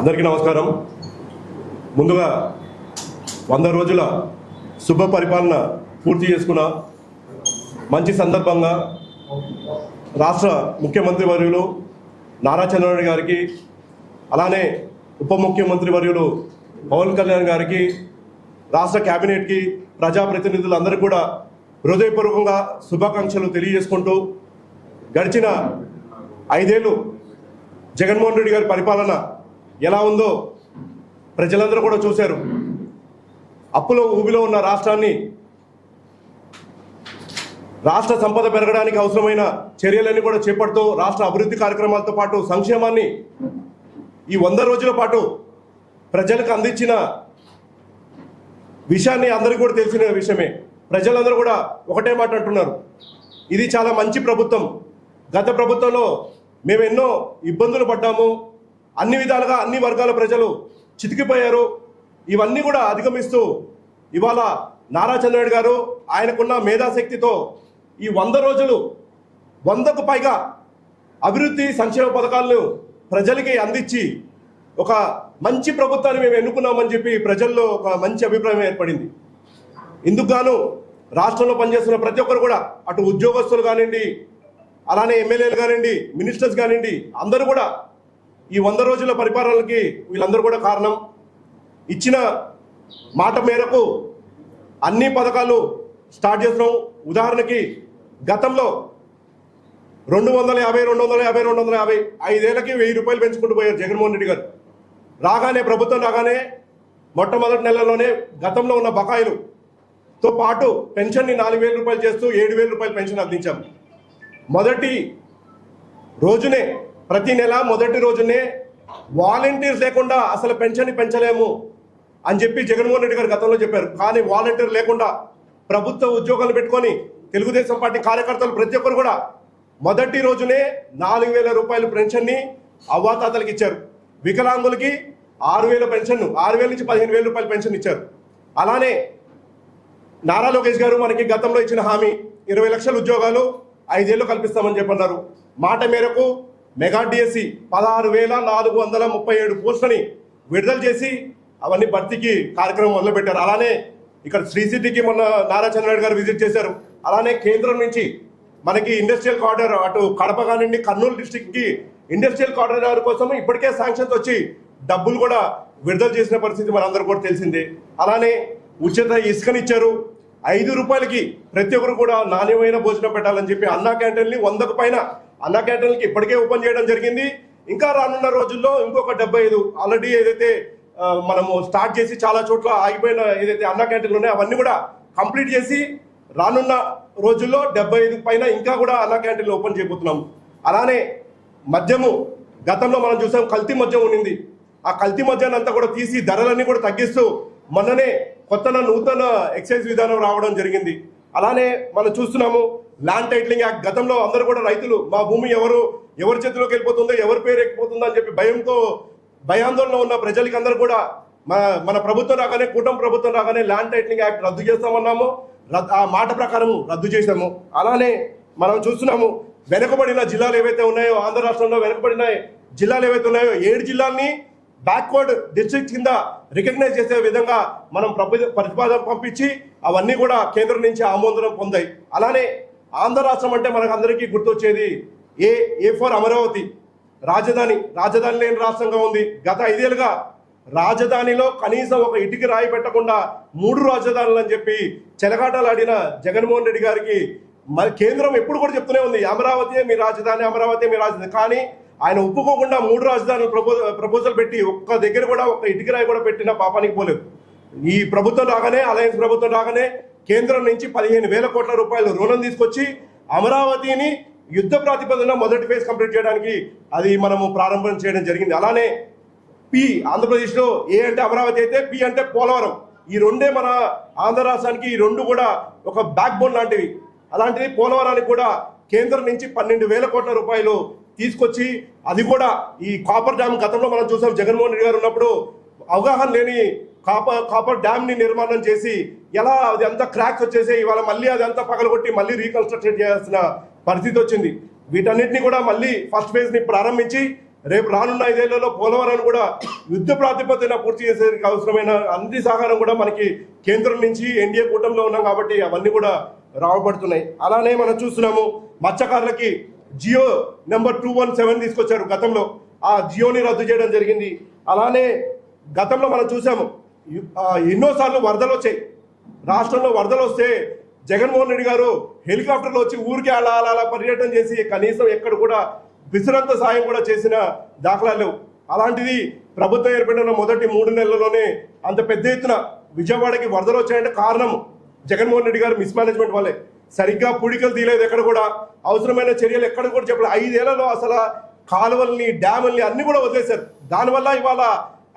అందరికీ నమస్కారం. ముందుగా వంద రోజుల శుభ పరిపాలన పూర్తి చేసుకున్న మంచి సందర్భంగా రాష్ట్ర ముఖ్యమంత్రి వర్యులు నారా చంద్రబాబు గారికి అలానే ఉప ముఖ్యమంత్రి వర్యులు పవన్ కళ్యాణ్ గారికి రాష్ట్ర కేబినెట్కి ప్రజాప్రతినిధులందరికీ కూడా హృదయపూర్వకంగా శుభాకాంక్షలు తెలియజేసుకుంటూ గడిచిన ఐదేళ్ళు జగన్మోహన్ రెడ్డి గారి పరిపాలన ఎలా ఉందో ప్రజలందరూ కూడా చూశారు. అప్పులో ఊబిలో ఉన్న రాష్ట్రాన్ని రాష్ట్ర సంపద పెరగడానికి అవసరమైన చర్యలన్నీ కూడా చేపడుతూ రాష్ట్ర అభివృద్ధి కార్యక్రమాలతో పాటు సంక్షేమాన్ని ఈ వంద రోజుల పాటు ప్రజలకు అందించిన విషయాన్ని అందరికీ కూడా తెలిసిన విషయమే. ప్రజలందరూ కూడా ఒకటే మాట అంటున్నారు. ఇది చాలా మంచి ప్రభుత్వం. గత ప్రభుత్వంలో మేము ఎన్నో ఇబ్బందులు పడ్డాము. అన్ని విధాలుగా అన్ని వర్గాల ప్రజలు చితికిపోయారు. ఇవన్నీ కూడా అధిగమిస్తూ ఇవాళ నారా చంద్రరెడ్డి గారు ఆయనకున్న మేధాశక్తితో ఈ వంద రోజులు వందకు పైగా అభివృద్ధి సంక్షేమ పథకాలను ప్రజలకి అందించి ఒక మంచి ప్రభుత్వాన్ని మేము ఎన్నుకున్నామని చెప్పి ప్రజల్లో ఒక మంచి అభిప్రాయం ఏర్పడింది. ఇందుకు గాను రాష్ట్రంలో పనిచేస్తున్న ప్రతి ఒక్కరు కూడా అటు ఉద్యోగస్తులు కానివ్వండి అలానే ఎమ్మెల్యేలు కానివ్వండి మినిస్టర్స్ కానివ్వండి అందరూ కూడా ఈ వంద రోజుల పరిపాలనకి వీళ్ళందరూ కూడా కారణం. ఇచ్చిన మాట మేరకు అన్ని పథకాలు స్టార్ట్ చేస్తున్నాం. ఉదాహరణకి గతంలో రెండు వందల యాభై రెండు వందల యాభై రెండు వందల యాభై ఐదేళ్ళకి వెయ్యి రూపాయలు పెంచుకుంటూ పోయారు జగన్మోహన్ రెడ్డి గారు. రాగానే ప్రభుత్వం రాగానే మొట్టమొదటి నెలలోనే గతంలో ఉన్న బకాయిలుతో పాటు పెన్షన్ని నాలుగు వేల రూపాయలు చేస్తూ ఏడు వేల రూపాయలు పెన్షన్ అందించాం. మొదటి రోజునే ప్రతి నెల మొదటి రోజునే వాలంటీర్స్ లేకుండా అసలు పెన్షన్ పెంచలేము అని చెప్పి జగన్మోహన్ రెడ్డి గారు గతంలో చెప్పారు. కానీ వాలంటీర్ లేకుండా ప్రభుత్వ ఉద్యోగాలు పెట్టుకొని తెలుగుదేశం పార్టీ కార్యకర్తలు ప్రతి ఒక్కరు కూడా మొదటి రోజునే నాలుగు వేల రూపాయల పెన్షన్ని అవ్వాతాతలకు ఇచ్చారు. వికలాంగులకి ఆరు వేల పెన్షన్ ఆరు వేల నుంచి పదిహేను వేల రూపాయల పెన్షన్ ఇచ్చారు. అలానే నారా లోకేష్ గారు మనకి గతంలో ఇచ్చిన హామీ ఇరవై లక్షల ఉద్యోగాలు ఐదేళ్ళు కల్పిస్తామని చెప్పన్నారు. మాట మేరకు మెగా డిఎస్సి పదహారు వేల నాలుగు వందల ముప్పై ఏడు పోస్టులని విడుదల చేసి అవన్నీ భర్తీకి కార్యక్రమం మొదలుపెట్టారు. అలానే ఇక్కడ శ్రీ సిటీకి మొన్న నారా చంద్రనాయుడు గారు విజిట్ చేశారు. అలానే కేంద్రం నుంచి మనకి ఇండస్ట్రియల్ కార్డర్ అటు కడప కానివ్వండి కర్నూలు డిస్టిక్కి ఇండస్ట్రియల్ కార్డర్ కోసం ఇప్పటికే శాంక్షన్స్ వచ్చి డబ్బులు కూడా విడుదల చేసిన పరిస్థితి మనందరూ కూడా తెలిసిందే. అలానే ఉచిత ఇసుకనిచ్చారు ఐదు రూపాయలకి ప్రతి ఒక్కరు కూడా నాణ్యమైన భోజనం పెట్టాలని చెప్పి అన్నా క్యాంటీన్ని వందకు పైన అన్న క్యాంటీన్కి ఇప్పటికే ఓపెన్ చేయడం జరిగింది. ఇంకా రానున్న రోజుల్లో ఇంకొక డెబ్బై ఐదు ఆల్రెడీ ఏదైతే మనము స్టార్ట్ చేసి చాలా చోట్ల ఆగిపోయిన ఏదైతే అన్న క్యాంటీన్లు ఉన్నాయో అవన్నీ కూడా కంప్లీట్ చేసి రానున్న రోజుల్లో డెబ్బై ఐదు పైన ఇంకా కూడా అన్న క్యాంటీన్లు ఓపెన్ చేయబోతున్నాం. అలానే మద్యము గతంలో మనం చూసాం కల్తీ మద్యం ఉండింది ఆ కల్తీ మద్యాన్ని అంతా కూడా తీసి ధరలన్నీ కూడా తగ్గిస్తూ మొన్ననే కొత్త నూతన ఎక్సైజ్ విధానం రావడం జరిగింది. అలానే మనం చూస్తున్నాము ల్యాండ్ టైటిలింగ్ యాక్ట్ గతంలో అందరూ కూడా రైతులు మా భూమి ఎవరు ఎవరి చేతిలోకి వెళ్ళిపోతుందో ఎవరి పేరు ఎక్కిపోతుందో అని చెప్పి భయంతో భయాందోళన ఉన్న ప్రజలకి అందరూ కూడా మన మన ప్రభుత్వం రాగానే కూటమి ప్రభుత్వం రాగానే ల్యాండ్ టైటిలింగ్ యాక్ట్ రద్దు చేస్తామన్నాము. ఆ మాట ప్రకారము రద్దు చేశాము. అలానే మనం చూస్తున్నాము వెనుకబడిన జిల్లాలు ఏవైతే ఉన్నాయో ఆంధ్ర రాష్ట్రంలో వెనుకబడిన జిల్లాలు ఏవైతే ఉన్నాయో ఏడు జిల్లాల్ని బ్యాక్వర్డ్ డిస్ట్రిక్ట్ కింద రికగ్నైజ్ చేసే విధంగా మనం ప్రతిపాదన పంపించి అవన్నీ కూడా కేంద్రం నుంచి ఆమోదనం పొందాయి. అలానే ఆంధ్ర రాష్ట్రం అంటే మనకు అందరికీ గుర్తొచ్చేది ఏ ఏ ఫర్ అమరావతి. రాజధాని రాజధాని లేని రాష్ట్రంగా ఉంది. గత ఐదేళ్ళుగా రాజధానిలో కనీసం ఒక ఇటుకి రాయి పెట్టకుండా మూడు రాజధానులు అని చెప్పి చెలగాటలాడిన జగన్మోహన్ రెడ్డి గారికి మరి కేంద్రం ఎప్పుడు కూడా చెప్తూనే ఉంది. అమరావతి మీ రాజధాని అమరావతి మీ రాజధాని. కానీ ఆయన ఒప్పుకోకుండా మూడు రాజధానులు ప్రపో ప్రపోజల్ పెట్టి ఒక్క దగ్గర కూడా ఒక్క ఇటుకి రాయి కూడా పెట్టిన పాపానికి పోలేదు. ఈ ప్రభుత్వం రాగానే అలయన్స్ ప్రభుత్వం రాగానే కేంద్రం నుంచి పదిహేను వేల కోట్ల రూపాయలు రుణం తీసుకొచ్చి అమరావతిని యుద్ధ ప్రాతిపదన మొదటి ఫేజ్ కంప్లీట్ చేయడానికి అది మనము ప్రారంభం చేయడం జరిగింది. అలానే పి ఆంధ్రప్రదేశ్లో ఏ అంటే అమరావతి అయితే పి అంటే పోలవరం. ఈ రెండే మన ఆంధ్ర రాష్ట్రానికి ఈ రెండు కూడా ఒక బ్యాక్ బోన్ లాంటివి. అలాంటిది పోలవరానికి కూడా కేంద్రం నుంచి పన్నెండు వేల కోట్ల రూపాయలు తీసుకొచ్చి అది కూడా ఈ కాపర్ డ్యామ్ గతంలో మనం చూసాం. జగన్మోహన్ రెడ్డి గారు ఉన్నప్పుడు అవగాహన లేని కాపర్ కాపర్ డ్యామ్ని నిర్మాణం చేసి ఎలా అది అంతా క్రాక్స్ వచ్చేసి ఇవాళ మళ్ళీ అది అంతా పగలగొట్టి మళ్ళీ రీకన్స్ట్రక్షన్ చేయాల్సిన పరిస్థితి వచ్చింది. వీటన్నిటిని కూడా మళ్ళీ ఫస్ట్ ఫేజ్ని ప్రారంభించి రేపు రానున్న ఐదేళ్ళలో పోలవరాన్ని కూడా యుద్ధ ప్రాతిపదికన పూర్తి చేసేందుకు అవసరమైన అన్ని సహకారం కూడా మనకి కేంద్రం నుంచి ఎన్డీఏ కూటమిలో ఉన్నాం కాబట్టి అవన్నీ కూడా రావబడుతున్నాయి అలానే మనం చూస్తున్నాము మత్స్యకారులకి Jio number two one seven తీసుకొచ్చారు గతంలో. ఆ జియోని రద్దు చేయడం జరిగింది. అలానే గతంలో మనం చూసాము ఎన్నోసార్లు వరదలు వచ్చాయి. రాష్ట్రంలో వరదలు వస్తే జగన్మోహన్ రెడ్డి గారు హెలికాప్టర్లు వచ్చి ఊరికే అలా అలా అలా పర్యటన చేసి కనీసం ఎక్కడ కూడా విసురంత సాయం కూడా చేసిన దాఖలాలు లేవు. అలాంటిది ప్రభుత్వం ఏర్పడిన మొదటి మూడు నెలల్లోనే అంత పెద్ద ఎత్తున విజయవాడకి వరదలు వచ్చాయంటే కారణం జగన్మోహన్ రెడ్డి గారు మిస్మేనేజ్మెంట్ వల్లే. సరిగ్గా పుడికలు తీయలేదు ఎక్కడ కూడా. అవసరమైన చర్యలు ఎక్కడ కూడా చెప్పలేదు ఐదేళ్ళలో అసలు కాలువల్ని డ్యాముల్ని అన్ని కూడా వదిలేశారు. దానివల్ల ఇవాళ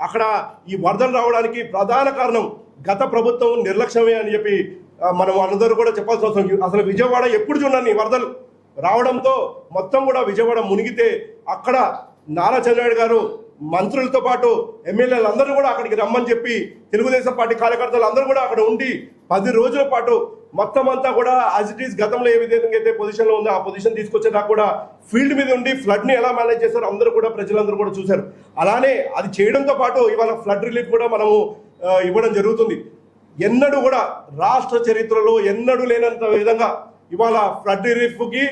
అక్కడ ఈ వరదలు రావడానికి ప్రధాన కారణం గత ప్రభుత్వం నిర్లక్ష్యమే అని చెప్పి మనం అందరూ కూడా చెప్పాల్సిన అవసరం అసలు విజయవాడ ఎప్పుడు చూడండి వరదలు రావడంతో మొత్తం కూడా విజయవాడ మునిగితే అక్కడ నారా చంద్రబాబు గారు మంత్రులతో పాటు ఎమ్మెల్యేలు అందరూ కూడా అక్కడికి రమ్మని చెప్పి తెలుగుదేశం పార్టీ కార్యకర్తలు అందరూ కూడా అక్కడ ఉండి పది రోజుల పాటు మొత్తం అంతా కూడా యాజ్ ఇట్ ఈస్ గతంలో ఏ విధంగా అయితే పొజిషన్లో ఉందో ఆ పొజిషన్ తీసుకొచ్చేదాకా కూడా ఫీల్డ్ మీద ఉండి ఫ్లడ్ని ఎలా మేనేజ్ చేశారో అందరూ కూడా ప్రజలందరూ కూడా చూశారు. అలానే అది చేయడంతో పాటు ఇవాళ ఫ్లడ్ రిలీఫ్ కూడా మనము ఇవ్వడం జరుగుతుంది. ఎన్నడూ కూడా రాష్ట్ర చరిత్రలో ఎన్నడూ లేనంత విధంగా ఇవాళ ఫ్లడ్ రిలీఫ్కి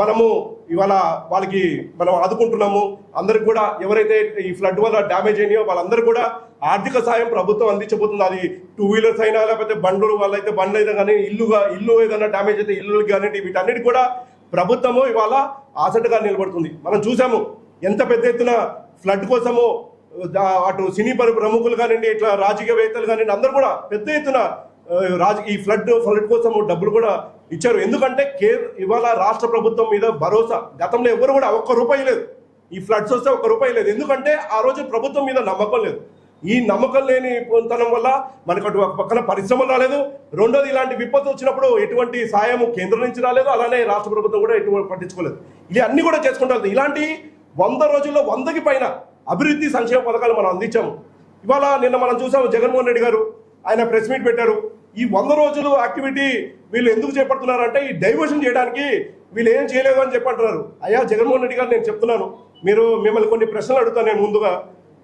మనము ఇవాళ వాళ్ళకి మనం ఆదుకుంటున్నాము. అందరికి కూడా ఎవరైతే ఈ ఫ్లడ్ వల్ల డ్యామేజ్ అయినాయో వాళ్ళందరూ కూడా ఆర్థిక సాయం ప్రభుత్వం అందించబోతుంది. అది టూ వీలర్స్ అయినా లేకపోతే బండ్లు వాళ్ళైతే బండ్లు అయితే కానీ ఇల్లుగా ఇల్లు ఏదైనా డ్యామేజ్ అయితే ఇల్లు కానీ వీటన్నిటి కూడా ప్రభుత్వము ఇవాళ ఆసటగా నిలబడుతుంది. మనం చూసాము ఎంత పెద్ద ఎత్తున ఫ్లడ్ కోసము అటు సినీ పరి ప్రముఖులు కానివ్వండి ఇట్లా రాజకీయవేత్తలు కానివ్వండి అందరూ కూడా పెద్ద ఎత్తున ఆ, రాజ ఈ ఫ్లడ్ ఫ్లడ్ కోసం డబ్బులు కూడా ఇచ్చారు. ఎందుకంటే కే ఇవాళ రాష్ట్ర ప్రభుత్వం మీద భరోసా గతంలో ఎవరు కూడా ఒక్క రూపాయి లేదు. ఈ ఫ్లడ్స్ వస్తే ఒక్క రూపాయి లేదు. ఎందుకంటే ఆ రోజు ప్రభుత్వం మీద నమ్మకం లేదు. ఈ నమ్మకం లేని పొందడం వల్ల మనకు అటు ఒక పక్కన పరిశ్రమలు రాలేదు. రెండోది ఇలాంటి విపత్తు వచ్చినప్పుడు ఎటువంటి సాయం కేంద్రం నుంచి రాలేదు. అలానే రాష్ట్ర ప్రభుత్వం కూడా ఎటువంటి పట్టించుకోలేదు. ఇది అన్ని కూడా చేసుకుంటారు ఇలాంటి వంద రోజుల్లో వందకి పైన అభివృద్ధి సంక్షేమ పథకాలు మనం అందించాము. ఇవాళ నిన్న మనం చూసాము జగన్మోహన్ రెడ్డి గారు ఆయన ప్రెస్ మీట్ పెట్టారు. ఈ వంద రోజులు యాక్టివిటీ వీళ్ళు ఎందుకు చేపడుతున్నారంటే ఈ డైవర్షన్ చేయడానికి వీళ్ళు ఏం చేయలేదు అని చెప్పంటున్నారు. అయ్యా జగన్మోహన్ రెడ్డి గారు నేను చెప్తున్నాను. మీరు మిమ్మల్ని కొన్ని ప్రశ్నలు అడుగుతాను నేను ముందుగా.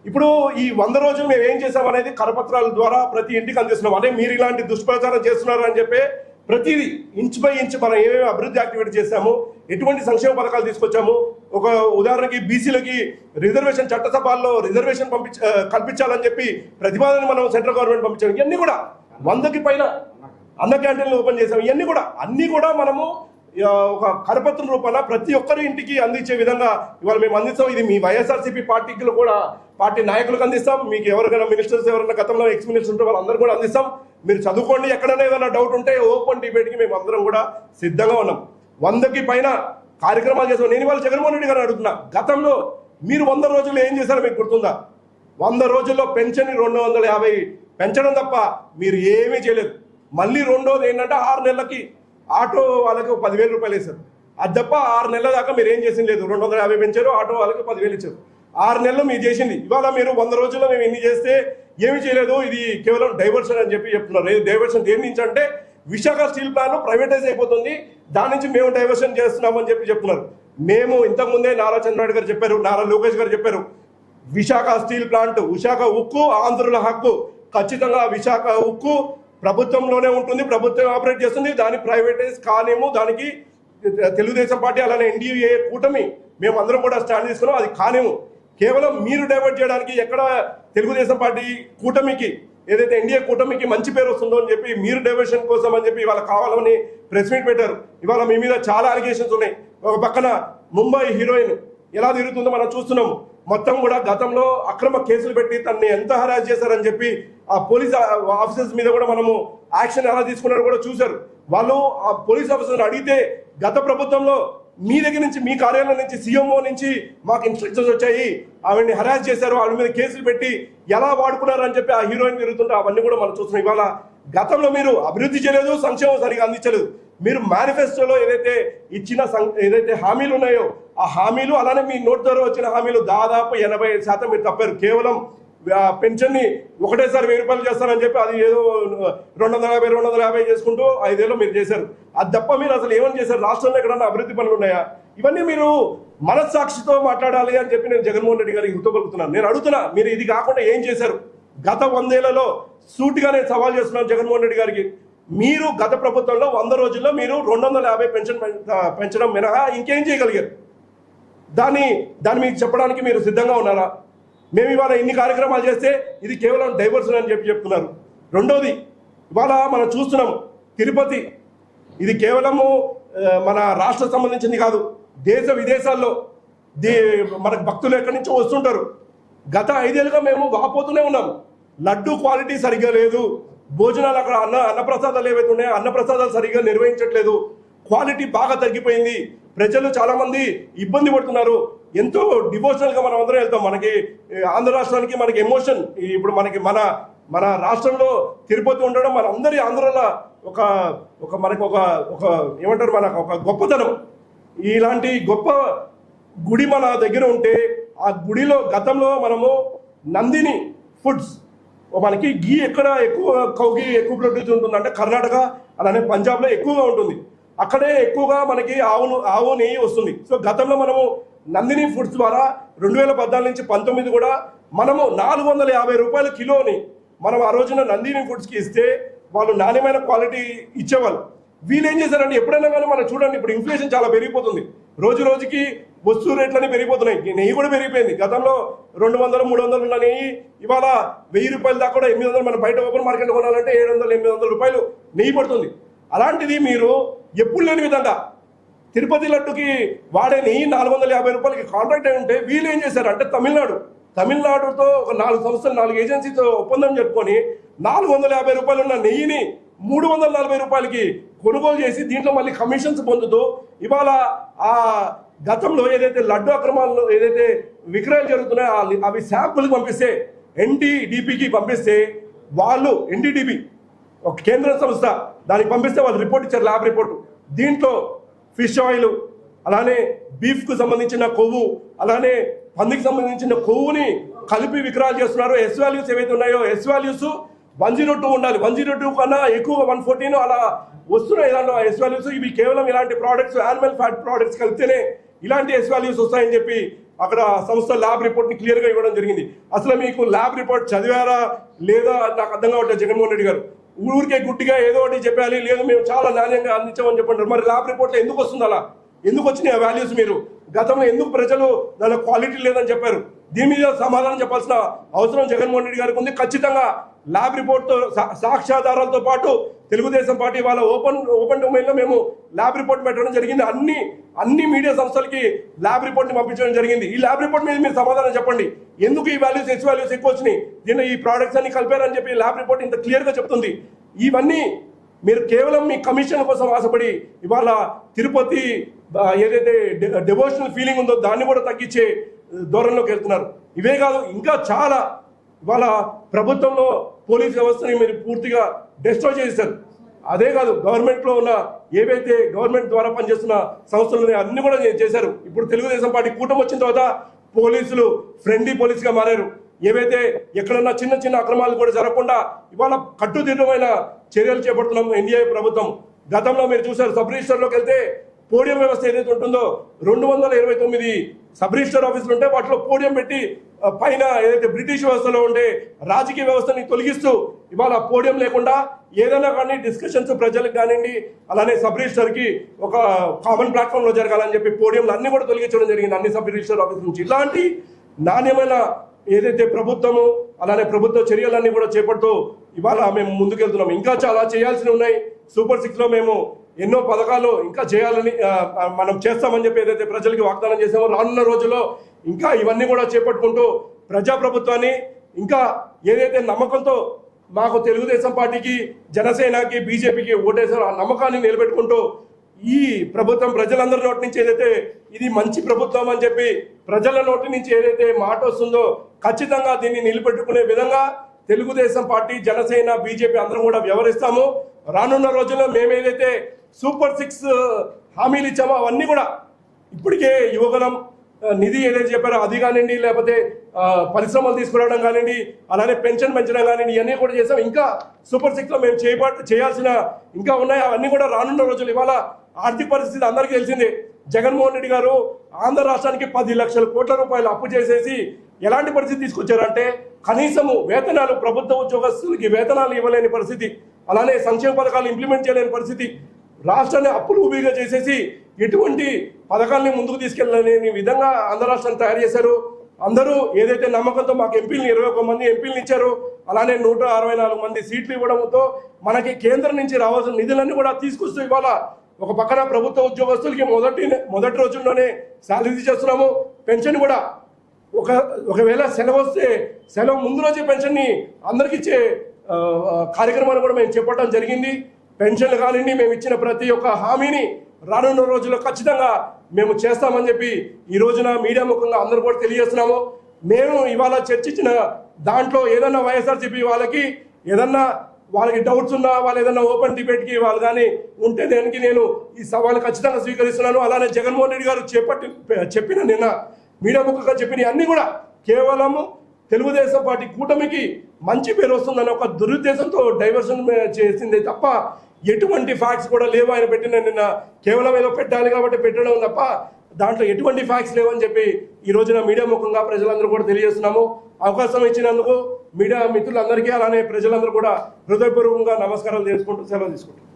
ఇప్పుడు ఈ వంద రోజులు మేము ఏం చేసామనేది కరపత్రాల ద్వారా ప్రతి ఇంటికి అందిస్తున్నాం. అంటే మీరు ఇలాంటి దుష్ప్రచారం చేస్తున్నారు అని చెప్పి ప్రతిదీ ఇంచ్ బై ఇంచ్ మనం ఏమేమి అభివృద్ధి యాక్టివేట్ చేశాము ఎటువంటి సంక్షేమ పథకాలు తీసుకొచ్చాము ఒక ఉదాహరణకి బీసీలకి రిజర్వేషన్ చట్టసభల్లో రిజర్వేషన్ పంపించ కల్పించాలని చెప్పి ప్రతిపాదన మనం సెంట్రల్ గవర్నమెంట్ పంపించాము ఇవన్నీ కూడా వందకి పైన అన్న క్యాంటీన్లు ఓపెన్ చేసాము ఇవన్నీ కూడా అన్నీ కూడా మనము ఒక కరపత్రం రూపంలో ప్రతి ఒక్కరి ఇంటికి అందించే విధంగా ఇవాళ మేము అందిస్తాం. ఇది మీ వైఎస్ఆర్సీపీ పార్టీకి కూడా పార్టీ నాయకులకు అందిస్తాం. మీకు ఎవరికైనా మినిస్టర్స్ ఎవరైనా గతంలో ఎక్స్ మినిస్టర్స్ ఉంటే వాళ్ళందరూ కూడా అందిస్తాం. మీరు చదువుకోండి. ఎక్కడైనా ఏదైనా డౌట్ ఉంటే ఓపెన్ డిబేట్కి మేము అందరం కూడా సిద్ధంగా ఉన్నాం. వందకి పైన కార్యక్రమాలు చేసాం నేను ఇవాళ జగన్మోహన్ రెడ్డి గారు అడుగుతున్నా. గతంలో మీరు వంద రోజుల్లో ఏం చేశారో మీకు గుర్తుందా? వంద రోజుల్లో పెన్షన్ రెండు వందల యాభై పెంచడం తప్ప మీరు ఏమీ చేయలేదు. మళ్ళీ రెండోది ఏంటంటే ఆరు నెలలకి ఆటో వాళ్ళకి పదివేల రూపాయలు వేశారు అది తప్ప ఆరు నెలల దాకా మీరు ఏం చేసింది లేదు. రెండు వందల యాభై పెంచారు ఆటో వాళ్ళకి పదివేలు ఇచ్చారు. ఆరు నెలలు మీరు చేసింది. ఇవాళ మీరు వంద రోజుల్లో మేము ఎన్ని చేస్తే ఏమి చేయలేదు. ఇది కేవలం డైవర్షన్ అని చెప్పి చెప్తున్నారు. డైవర్షన్ దేని నుంచి అంటే విశాఖ స్టీల్ ప్లాంట్ ప్రైవేటైజ్ అయిపోతుంది. దాని నుంచి మేము డైవర్షన్ చేస్తున్నామని చెప్పి చెప్తున్నారు. మేము ఇంతకుముందే నారా చంద్రబాబు గారు చెప్పారు నారా లోకేష్ గారు చెప్పారు విశాఖ స్టీల్ ప్లాంట్ విశాఖ ఉక్కు ఆంధ్రుల హక్కు. ఖచ్చితంగా విశాఖ ఉక్కు ప్రభుత్వంలోనే ఉంటుంది ప్రభుత్వం ఆపరేట్ చేస్తుంది దాని ప్రైవేటైజ్ కానేమో దానికి తెలుగుదేశం పార్టీ అలానే ఎన్డీఏ కూటమి మేము అందరం కూడా స్టాండ్ తీసుకున్నాం అది కానేమో. కేవలం మీరు డైవర్ట్ చేయడానికి ఎక్కడ తెలుగుదేశం పార్టీ కూటమికి ఏదైతే ఎన్డీఏ కూటమికి మంచి పేరు వస్తుందో అని చెప్పి మీరు డైవర్షన్ కోసం అని చెప్పి ఇవాళ కావాలని ప్రెస్ మీట్ పెట్టారు. ఇవాళ మీ మీద చాలా అలిగేషన్స్ ఉన్నాయి. ఒక పక్కన ముంబై హీరోయిన్ ఎలా తిరుగుతుందో మనం చూస్తున్నాము మొత్తం కూడా గతంలో అక్రమ కేసులు పెట్టి తనని ఎంత హరాజ్ చేశారని చెప్పి ఆ పోలీస్ ఆఫీసర్స్ మీద కూడా మనము యాక్షన్ ఎలా తీసుకున్నారో కూడా చూశారు. వాళ్ళు ఆ పోలీస్ ఆఫీసర్ అడిగితే గత ప్రభుత్వంలో మీ దగ్గర నుంచి మీ కార్యాలయం నుంచి సీఎంఓ నుంచి మాకు ఇన్స్ట్రక్షన్స్ వచ్చాయి ఆవిడని హరాస్ చేశారు ఆవిడ మీద కేసులు పెట్టి ఎలా వాడుకున్నారు అని చెప్పి ఆ హీరోయిన్ తిరుగుతుంటే అవన్నీ కూడా మనం చూస్తున్నాం. ఇవాళ గతంలో మీరు అభివృద్ధి చేయలేదు సంక్షేమం సరిగా అందించలేదు. మీరు మేనిఫెస్టోలో ఏదైతే ఇచ్చిన ఏదైతే హామీలు ఉన్నాయో ఆ హామీలు అలానే మీ నోట్ ద్వారా వచ్చిన హామీలు దాదాపు ఎనభై శాతం మీరు తప్పారు. కేవలం పెన్షన్ని ఒకటేసారి వెయ్యి రూపాయలు చేస్తారని చెప్పి అది ఏదో రెండు వందల యాభై రెండు వందల యాభై చేసుకుంటూ ఐదేళ్ళు మీరు చేశారు. అది తప్ప మీరు అసలు ఏమని చేశారు? రాష్ట్రంలో ఎక్కడన్నా అభివృద్ధి పనులు ఉన్నాయా? ఇవన్నీ మీరు మనస్సాక్షితో మాట్లాడాలి అని చెప్పి నేను జగన్మోహన్ రెడ్డి గారికి గుర్తుపలుకుతున్నాను నేను అడుగుతున్నా మీరు ఇది కాకుండా ఏం చేశారు? గత వందేళ్ళలో సూటిగా నేను సవాల్ చేస్తున్నాను జగన్మోహన్ రెడ్డి గారికి. మీరు గత ప్రభుత్వంలో వంద రోజుల్లో మీరు రెండు వందల యాభై పెన్షన్ పెంచడం మినహా ఇంకేం చేయగలిగారు? దాన్ని దాన్ని మీకు చెప్పడానికి మీరు సిద్ధంగా ఉన్నారా? మేము ఇవాళ ఇన్ని కార్యక్రమాలు చేస్తే ఇది కేవలం డైవర్షన్ అని చెప్పి చెప్తున్నారు. రెండోది ఇవాళ మనం చూస్తున్నాం తిరుపతి ఇది కేవలము మన రాష్ట్ర సంబంధించింది కాదు దేశ విదేశాల్లో దే మనకు భక్తులు ఎక్కడి నుంచో వస్తుంటారు. గత ఐదేళ్ళుగా మేము వాపోతూనే ఉన్నాం లడ్డు క్వాలిటీ సరిగ్గా లేదు. భోజనాలు అక్కడ అన్న అన్నప్రసాదాలు ఏవైతే ఉన్నాయో అన్నప్రసాదాలు సరిగ్గా నిర్వహించట్లేదు. క్వాలిటీ బాగా తగ్గిపోయింది. ప్రజలు చాలామంది ఇబ్బంది పడుతున్నారు. ఎంతో డివోషనల్గా మనం అందరం వెళ్తాం. మనకి ఆంధ్ర రాష్ట్రానికి మనకి ఎమోషన్ ఇప్పుడు మనకి మన మన రాష్ట్రంలో తిరుపతి ఉండడం మన అందరి ఆంధ్రాల ఒక ఒక మనకు ఒక ఒక ఏమంటారు మనకు ఒక గొప్పతనం. ఇలాంటి గొప్ప గుడి మన దగ్గర ఉంటే ఆ గుడిలో గతంలో మనము నందిని ఫుడ్స్ మనకి గీ ఎక్కడ ఎక్కువ కౌగి ఎక్కువ ప్రొడ్యూస్ ఉంటుంది అంటే కర్ణాటక అలానే పంజాబ్లో ఎక్కువగా ఉంటుంది. అక్కడే ఎక్కువగా మనకి ఆవును ఆవు నెయ్యి వస్తుంది. సో గతంలో మనము నందిని ఫుడ్స్ ద్వారా రెండు వేల పద్నాలుగు నుంచి పంతొమ్మిది కూడా మనము నాలుగు వందల యాభై రూపాయల కిలోని మనం ఆ రోజున నందిని ఫుడ్స్కి ఇస్తే వాళ్ళు నాణ్యమైన క్వాలిటీ ఇచ్చేవాళ్ళు. వీళ్ళు ఏం చేశారంటే ఎప్పుడైనా కానీ మనం చూడండి ఇప్పుడు ఇన్ఫ్లేషన్ చాలా పెరిగిపోతుంది. రోజు రోజుకి వస్తువు రేట్లన్నీ పెరిగిపోతున్నాయి. నెయ్యి కూడా పెరిగిపోయింది. గతంలో రెండు వందలు మూడు వందలు ఉన్న నెయ్యి ఇవాళ వెయ్యి రూపాయల దాకా కూడా ఎనిమిది వందలు మనం బయట ఓపెన్ మార్కెట్ కొనాలంటే ఏడు వందలు ఎనిమిది వందల రూపాయలు నెయ్యి పడుతుంది. అలాంటిది మీరు ఎప్పుడు లేని విధంగా తిరుపతి లడ్డుకి వాడే నెయ్యి నాలుగు వందల యాభై రూపాయలకి కాంట్రాక్ట్ అయి ఉంటే వీళ్ళు ఏం చేశారు అంటే తమిళనాడు తమిళనాడుతో ఒక నాలుగు సంవత్సరాలు నాలుగు ఏజెన్సీతో ఒప్పందం చెప్పుకొని నాలుగు వందల యాభై రూపాయలు ఉన్న నెయ్యిని మూడు వందల నలభై రూపాయలకి కొనుగోలు చేసి దీంట్లో మళ్ళీ కమిషన్స్ పొందుతూ ఇవాళ ఆ గతంలో ఏదైతే లడ్డు అక్రమాల్లో ఏదైతే విక్రయాలు జరుగుతున్నాయో అవి శాంపుల్కి పంపిస్తే ఎన్టీడీపీకి పంపిస్తే వాళ్ళు ఎన్టీడీపీ ఒక కేంద్ర సంస్థ దానికి పంపిస్తే వాళ్ళు రిపోర్ట్ ఇచ్చారు ల్యాబ్ రిపోర్ట్. దీంట్లో ఫిష్ ఆయిల్ అలానే బీఫ్కు సంబంధించిన కొవ్వు అలానే పందికి సంబంధించిన కొవ్వుని కలిపి విక్రయాలు చేస్తున్నారు. ఎస్ వాల్యూస్ ఏవైతే ఉన్నాయో S values one zero two ఉండాలి. వన్ జీరో టూ కన్నా ఎక్కువ వన్ ఫోర్టీన్ అలా వస్తున్నాయి దాంట్లో ఎస్ వాల్యూస్ ఇవి కేవలం ఇలాంటి ప్రోడక్ట్స్ యానిమల్ ఫ్యాట్ ప్రోడక్ట్స్ కలిపితేనే ఇలాంటి ఎస్ వాల్యూస్ వస్తాయని చెప్పి అక్కడ సంస్థ ల్యాబ్ రిపోర్ట్ని క్లియర్గా ఇవ్వడం జరిగింది. అసలు మీకు ల్యాబ్ రిపోర్ట్ చదివారా లేదా నాకు అర్థం కావట్లేదు జగన్మోహన్ రెడ్డి గారు. ఊరికే గుట్టిగా ఏదో ఒకటి చెప్పాలి లేదు మేము చాలా నాణ్యంగా అందించామని చెప్పండి మరి ల్యాబ్ రిపోర్ట్లో ఎందుకు వస్తుంది అలా? ఎందుకు వచ్చినాయి ఆ వాల్యూస్ మీరు? గతంలో ఎందుకు ప్రజలు దాని క్వాలిటీ లేదని చెప్పారు? దీని మీద సమాధానం చెప్పాల్సిన అవసరం జగన్మోహన్ రెడ్డి గారికి ఉంది. ఖచ్చితంగా ల్యాబ్ రిపోర్ట్తో సాక్ష్యాధారాలతో పాటు తెలుగుదేశం పార్టీ వాళ్ళ ఓపెన్ ఓపెన్ డొమైన్లో మేము ల్యాబ్ రిపోర్ట్ పెట్టడం జరిగింది. అన్ని అన్ని మీడియా సంస్థలకి ల్యాబ్ రిపోర్ట్ని పంపించడం జరిగింది. ఈ ల్యాబ్ రిపోర్ట్ మీద మీరు సమాధానం చెప్పండి. ఎందుకు ఈ వాల్యూస్ ఎక్స్ వాల్యూస్ ఎక్కువ వచ్చినాయి? దీనిలో ఈ ప్రోడక్ట్స్ అన్ని కలిపారని చెప్పి ల్యాబ్ రిపోర్ట్ ఇంత క్లియర్గా చెప్తుంది. ఇవన్నీ మీరు కేవలం మీ కమిషన్ కోసం ఆశపడి ఇవాళ తిరుపతి ఏదైతే డివోషనల్ ఫీలింగ్ ఉందో దాన్ని కూడా తగ్గించే ధోరణిలోకి వెళ్తున్నారు. ఇవే కాదు ఇంకా చాలా ఇవాళ ప్రభుత్వంలో పోలీస్ వ్యవస్థని మీరు పూర్తిగా డిస్ట్రాయ్ చేశారు అదే కాదు గవర్నమెంట్లో ఉన్న ఏవైతే గవర్నమెంట్ ద్వారా పనిచేస్తున్న సంస్థలు అన్ని కూడా చేశారు. ఇప్పుడు తెలుగుదేశం పార్టీ కూటమి వచ్చిన తర్వాత పోలీసులు ఫ్రెండ్లీ పోలీసుగా మారారు. ఏవైతే ఎక్కడన్నా చిన్న చిన్న అక్రమాలు కూడా జరగకుండా ఇవాళ కట్టుదిట్టమైన చర్యలు చేపడుతున్నాం ఎన్డీఏ ప్రభుత్వం. గతంలో మీరు చూశారు సబ్ రిజిస్టర్లోకి వెళ్తే పోడియం వ్యవస్థ ఏదైతే ఉంటుందో రెండు వందల ఇరవై తొమ్మిది సబ్ రిజిస్టర్ ఆఫీసులు ఉంటే వాటిలో పోడియం పెట్టి పైన ఏదైతే బ్రిటిష్ వ్యవస్థలో ఉండే రాజకీయ వ్యవస్థని తొలగిస్తూ ఇవాళ పోడియం లేకుండా ఏదైనా కానీ డిస్కషన్స్ ప్రజలకు కానివ్వండి అలానే సబ్ రిజిస్టర్కి ఒక కామన్ ప్లాట్ఫామ్లో జరగాలని చెప్పి పోడియంలు అన్ని కూడా తొలగించడం జరిగింది అన్ని సబ్ రిజిస్టర్ ఆఫీస్ నుంచి. ఇలాంటి నాణ్యమైన ఏదైతే ప్రభుత్వము అలానే ప్రభుత్వ చర్యలన్నీ కూడా చేపడుతూ ఇవాళ మేము ముందుకెళ్తున్నాం. ఇంకా చాలా చేయాల్సి ఉన్నాయి. సూపర్ సిక్స్లో మేము ఎన్నో పథకాలు ఇంకా చేయాలని మనం చేస్తామని చెప్పి ఏదైతే ప్రజలకి వాగ్దానం చేసామో రానున్న రోజుల్లో ఇంకా ఇవన్నీ కూడా చేపట్టుకుంటూ ప్రజా ప్రభుత్వాన్ని ఇంకా ఏదైతే నమ్మకంతో మాకు తెలుగుదేశం పార్టీకి జనసేనకి బీజేపీకి ఓటేసారో ఆ నమ్మకాన్ని నిలబెట్టుకుంటూ ఈ ప్రభుత్వం ప్రజలందరి నోటి నుంచి ఏదైతే ఇది మంచి ప్రభుత్వం అని చెప్పి ప్రజల నోటి నుంచి ఏదైతే మాట వస్తుందో ఖచ్చితంగా దీన్ని నిలబెట్టుకునే విధంగా తెలుగుదేశం పార్టీ జనసేన బీజేపీ అందరం కూడా వ్యవహరిస్తాము. రానున్న రోజుల్లో మేము ఏదైతే సూపర్ సిక్స్ హామీలు ఇచ్చామో? అవన్నీ కూడా ఇప్పటికే యువగలం నిధి ఏదైతే చెప్పారో అది కానివ్వండి లేకపోతే పరిశ్రమలు తీసుకురావడం కానివ్వండి అలానే పెన్షన్ పెంచడం కానివ్వండి ఇవన్నీ కూడా చేసాం. ఇంకా సూపర్ సిక్స్లో మేము చేయబ చేయాల్సిన ఇంకా ఉన్నాయి. అవన్నీ కూడా రానున్న రోజులు. ఇవాళ ఆర్థిక పరిస్థితి అందరికీ తెలిసిందే. జగన్మోహన్ రెడ్డి గారు ఆంధ్ర రాష్ట్రానికి పది లక్షల కోట్ల రూపాయలు అప్పు చేసేసి ఎలాంటి పరిస్థితి తీసుకొచ్చారంటే కనీసము వేతనాలు ప్రభుత్వ ఉద్యోగస్తులకి వేతనాలు ఇవ్వలేని పరిస్థితి అలానే సంక్షేమ పథకాలు ఇంప్లిమెంట్ చేయలేని పరిస్థితి రాష్ట్రాన్ని అప్పులు ఊబిగా చేసేసి ఎటువంటి పథకాల్ని ముందుకు తీసుకెళ్ళలేని విధంగా ఆంధ్ర రాష్ట్రాన్ని తయారు చేశారు. అందరూ ఏదైతే నమ్మకంతో మాకు ఎంపీలు ఇరవై ఒక మంది ఎంపీలు ఇచ్చారు అలానే నూట అరవై నాలుగు మంది సీట్లు ఇవ్వడంతో మనకి కేంద్రం నుంచి రావాల్సిన నిధులన్నీ కూడా తీసుకొస్తూ ఇవాళ ఒక పక్కన ప్రభుత్వ ఉద్యోగస్తులకి మొదటి మొదటి రోజుల్లోనే శాలరీ చేస్తున్నాము పెన్షన్ కూడా ఒక ఒకవేళ సెలవు వస్తే సెలవు ముందు రోజే పెన్షన్ని అందరికి ఇచ్చే కార్యక్రమాన్ని కూడా మేము చేపట్టడం జరిగింది. పెన్షన్లు కానివ్వండి మేము ఇచ్చిన ప్రతి ఒక్క హామీని రానున్న రోజుల్లో ఖచ్చితంగా మేము చేస్తామని చెప్పి ఈ రోజున మీడియా ముఖంగా అందరూ కూడా తెలియజేస్తున్నాము. మేము ఇవాళ చర్చించిన దాంట్లో ఏదన్నా వైఎస్ఆర్సీపీ వాళ్ళకి ఏదన్నా వాళ్ళకి డౌట్స్ ఉన్నా వాళ్ళు ఏదన్నా ఓపెన్ డిబేట్కి వాళ్ళు కానీ ఉంటే దానికి నేను ఈ సవాల్ ఖచ్చితంగా స్వీకరిస్తున్నాను. అలానే జగన్మోహన్ రెడ్డి గారు చేపట్టి చెప్పిన నిన్న మీడియా ముఖంగా చెప్పిన అన్నీ కూడా కేవలము తెలుగుదేశం పార్టీ కూటమికి మంచి పేరు వస్తుందని ఒక దురుద్దేశంతో డైవర్షన్ చేసిందే తప్ప ఎటువంటి ఫ్యాక్ట్స్ కూడా లేవు. ఆయన పెట్టిన నిన్న కేవలం ఏదో పెట్టాలి కాబట్టి పెట్టడం తప్ప దాంట్లో ఎటువంటి ఫ్యాక్ట్స్ లేవని చెప్పి ఈ రోజున మీడియా ముఖంగా ప్రజలందరూ కూడా తెలియజేస్తున్నాము. అవకాశం ఇచ్చినందుకు మీడియా మిత్రులందరికీ అలానే ప్రజలందరూ కూడా హృదయపూర్వకంగా నమస్కారాలు చేసుకుంటూ సెలవు తీసుకుంటాం